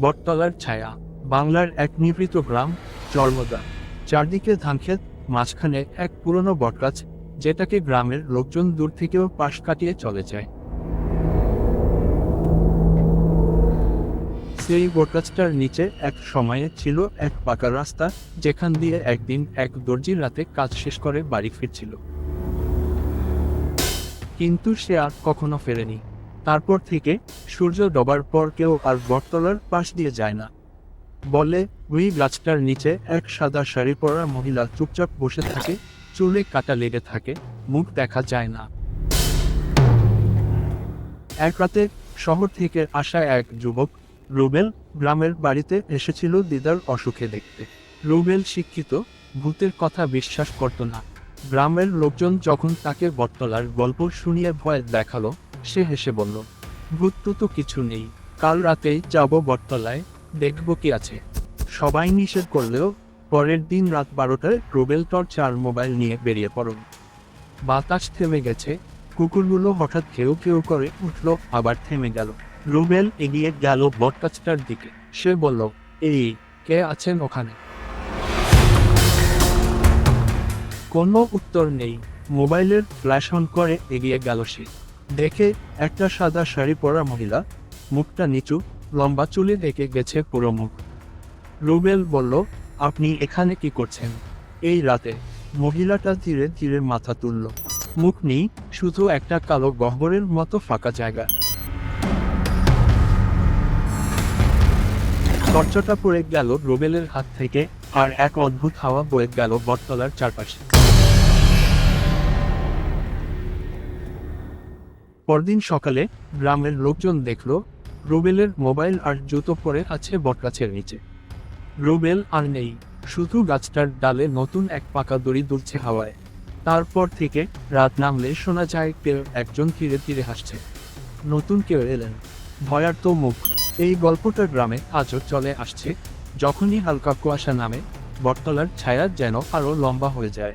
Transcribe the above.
বটতলার ছায়া, বাংলার এক নিভৃত গ্রাম চর্মদা চারদিকে ধানক্ষেত, মাঝখানে এক পুরনো বটগাছ, যেটাকে গ্রামের লোকজন দূর থেকেও পাশ কাটিয়ে চলে যায়। সেই বটগাছটার নিচে এক সময়ে ছিল এক পাকা রাস্তা, যেখান দিয়ে একদিন এক দর্জি রাতে কাজ শেষ করে বাড়ি ফিরছিল। কিন্তু সে আর কখনো ফেরেনি। তারপর থেকে সূর্য ডবার পর কেউ আর বটতলার পাশ দিয়ে যায় না। বলে, ওই গাছটার নিচে এক সাদা শাড়ি পরা মহিলা চুপচাপ বসে থাকে, চুলে কাটা লেগে থাকে, মুখ দেখা যায় না। এক রাতে শহর থেকে আসা এক যুবক রুবেল গ্রামের বাড়িতে এসেছিল দিদার অসুখে দেখতে। রুবেল শিক্ষিত, ভূতের কথা বিশ্বাস করত না। গ্রামের লোকজন যখন তাকে বটতলার গল্প শুনিয়ে ভয় দেখাল সে হেসে বলল ভূত তো কিছু নেই, কাল রাতেই যাব বটতলায়, দেখব কি আছে। সবাই নিষেধ করলেও পরের দিন রাত বারোটায় রুবেল টর্চ আর মোবাইল নিয়ে বেরিয়ে পড়ল। বাতাস থেমে গেছে, কুকুরগুলো হঠাৎ কেউ কেউ করে উঠল, আবার থেমে গেল। রুবেল এগিয়ে গেল বটগাছটার দিকে। সে বলল, এই, কে আছেন ওখানে? কোনো উত্তর নেই। মোবাইলের ফ্ল্যাশ অন করে এগিয়ে গেল সে। দেখে একটা সাদা শাড়ি পরা মহিলা মুখটা নিচু, লম্বা চুলে রেখে গেছে পুরো মুখ। রুবেল বলল, আপনি এখানে কি করছেন? এই রাতে মহিলাটা ধীরে ধীরে মাথা তুলল। মুখ নেই, শুধু একটা কালো গহ্বরের মতো ফাঁকা জায়গা। টর্চটা পড়ে গেল রুবেলের হাত থেকে, আর এক অদ্ভুত হাওয়া বয়ে গেল বটতলার চারপাশে। পরদিন সকালে গ্রামের লোকজন দেখল, রুবেলের মোবাইল আর জুতো পরে আছে বটগাছের নিচে। রুবেল আর নেই, শুধু গাছটার ডালে নতুন এক পাকা দড়ি দুলছে হাওয়ায়। তারপর থেকে রাত নামলে শোনা যায় কেউ একজন ধীরে ধীরে হাসছে। নতুন কেউ এলেন। ভয়ার্ত মুখ। এই গল্পটা গ্রামে আজও চলে আসছে, যখনই হালকা কুয়াশা নামে, বটতলার ছায়া যেন আরও লম্বা হয়ে যায়।